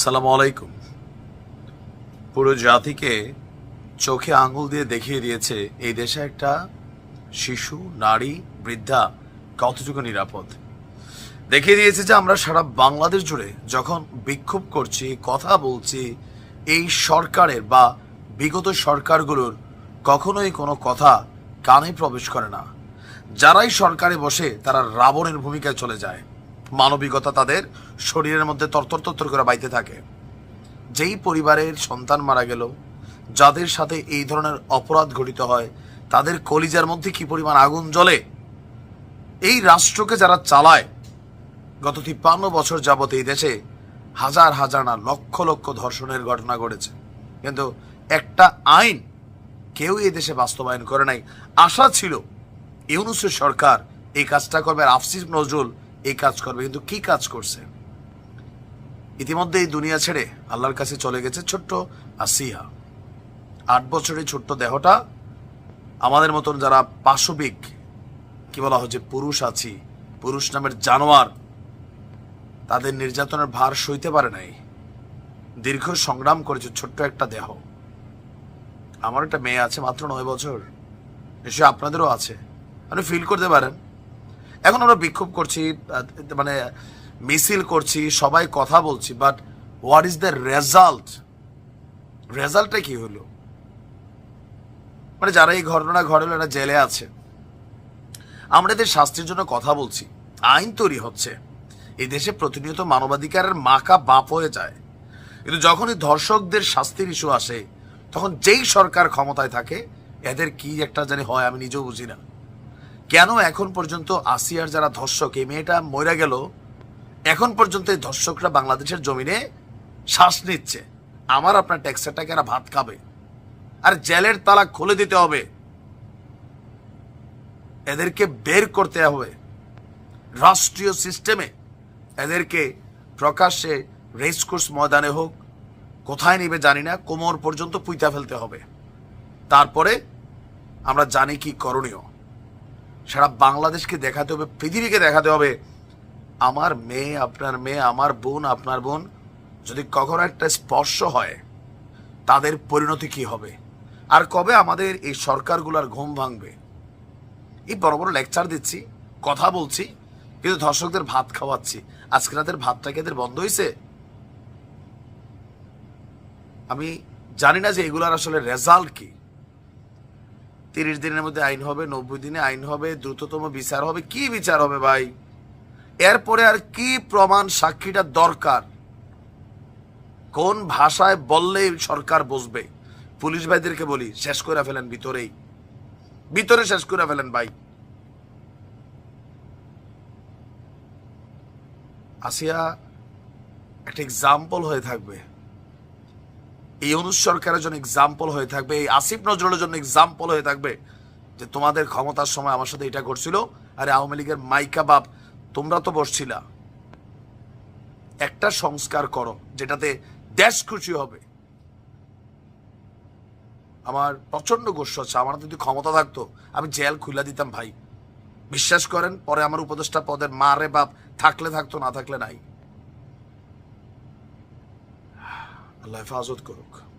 সালাম আলাইকুম। পুরো জাতিকে চোখে আঙুল দিয়ে দেখিয়ে দিয়েছে এই দেশে একটা শিশু, নারী, বৃদ্ধা কতটুকু নিরাপদ? দেখিয়ে দিয়েছে যে আমরা সারা বাংলাদেশ জুড়ে যখন বিক্ষোভ করছি, কথা বলছি, এই সরকারের বা বিগত সরকারগুলোর কখনোই কোনো কথা কানে প্রবেশ করে না। যারাই সরকারে বসে তারা রাবণের ভূমিকায় চলে যায়। মানবিকতা তাদের শরীরের মধ্যে তরতর তরতর করে বাইতে থাকে। যেই পরিবারের সন্তান মারা গেল, যাদের সাথে এই ধরনের অপরাধ ঘটিত হয়, তাদের কলিজার মধ্যে কি পরিমাণ আগুন জ্বলে? এই রাষ্ট্রকে যারা চালায়, গত তিপ্পান্ন বছর যাবত এই দেশে হাজার হাজার না লক্ষ লক্ষ ধর্ষণের ঘটনা ঘটেছে। কিন্তু একটা আইন কেউ এই দেশে বাস্তবায়ন করে নাই। আশা ছিল, ইউনুসের সরকার এই কাজটা করবে। আফসিস নজরুল এই কাজ করবে, কিন্তু কি কাজ করছে? ইতিমধ্যে এই দুনিয়া ছেড়ে আল্লাহর কাছে চলে গেছে ছোট্ট আসিয়া। আট বছরের ছোট্ট দেহটা আমাদের মতন যারা পাশবিক, কি বলা হচ্ছে পুরুষ আছি, পুরুষ নামের জানোয়ার, তাদের নির্যাতনের ভার সইতে পারে নাই। দীর্ঘ সংগ্রাম করেছে ছোট্ট একটা দেহ। আমার একটা মেয়ে আছে, মাত্র নয় বছর। নিশ্চয়ই আপনাদেরও আছে। আপনি ফিল করতে পারেন। এখন আমরা বিক্ষোভ করছি মানে মিছিল করছি, সবাই কথা বলছি but what is the result রেজাল্টটা কি হলো? মানে যারা এই ঘটনা ঘটালো, এরা জেলে আছে। আমরা এদের শাস্তির জন্য কথা বলছি। আইন তৈরি হচ্ছে। এই দেশে প্রতিনিয়ত মানবাধিকারের মাকা বাপ হয়ে যায়। কিন্তু যখনই ধর্ষকদের শাস্তির ইস্যু আসে, তখন যেই সরকার ক্ষমতায় থাকে, এদের কি একটা জানি হয়, আমি নিজেও বুঝি না। কেন এখন পর্যন্ত আসিয়ার যারা ধর্ষক, এই মেয়েটা মরে গেল, এখন পর্যন্ত এই ধর্ষকরা বাংলাদেশের জমিনে শ্বাস নিচ্ছে। আমার আপনার ট্যাক্সের টাকা এরা ভাত খাবে। আর জেলের তালা খুলে দিতে হবে। এদেরকে বের করতে হবে। রাষ্ট্রীয় সিস্টেমে এদেরকে প্রকাশ্যে রেসকোর্স ময়দানে হোক, কোথায় নিবে জানি না, কোমর পর্যন্ত পুইতা ফেলতে হবে। তারপরে আমরা জানি কি করণীয়। সারা বাংলাদেশকে দেখাতে হবে, পৃথিবীকে দেখাতে হবে। আমার মেয়ে, আপনার মেয়ে, আমার বোন, আপনার বোন, যদি কখনো একটা স্পর্শ হয়, তাদের পরিণতি কি হবে? আর কবে আমাদের এই সরকারগুলোর ঘুম ভাঙবে? এই বড় বড় লেকচার দিচ্ছি, কথা বলছি, কিন্তু ধর্ষকদের ভাত খাওয়াচ্ছি। আজকে রাতের ভাতটা এদের বন্ধ হয়েছে আমি জানি না যে এগুলার আসলে রেজাল্ট কি। তিরিশ দিনের মধ্যে আইন হবে, নব্বই দিনে আইন হবে, দ্রুততম বিচার হবে। কি বিচার হবে ভাই? এরপরে আর কি প্রমাণ সাক্ষীটা দরকার? কোন ভাষায় বললে সরকার বসবে? পুলিশ ভাইদেরকে বলি, শেষ করে ফেলেন ভিতরেই। ভিতরে শেষ করে ফেলেন ভাই। আসিয়া একটা এক্সাম্পল হয়ে থাকবে। এই অনুজ সরকারের জন্য এক্সাম্পল হয়ে থাকবে, এই আসিফ নজরুলের জন্য এক্সাম্পল হয়ে থাকবে যে তোমাদের ক্ষমতার সময় আমার সাথে এটা করছিল আরে আওয়ামী লীগের মাইকা বাপ, তোমরা তো বসছিলা। একটা সংস্কার করো যেটাতে দেশ খুশি হবে। আমার প্রচণ্ড গোস্ব আছে, আমার যদি ক্ষমতা থাকতো, আমি জেল খুলে দিতাম ভাই। বিশ্বাস করেন, পরে আমার উপদেষ্টা পদের মারে বাপ থাকলে থাকতো, না থাকলে নাই। الله يحفظ ويذكرك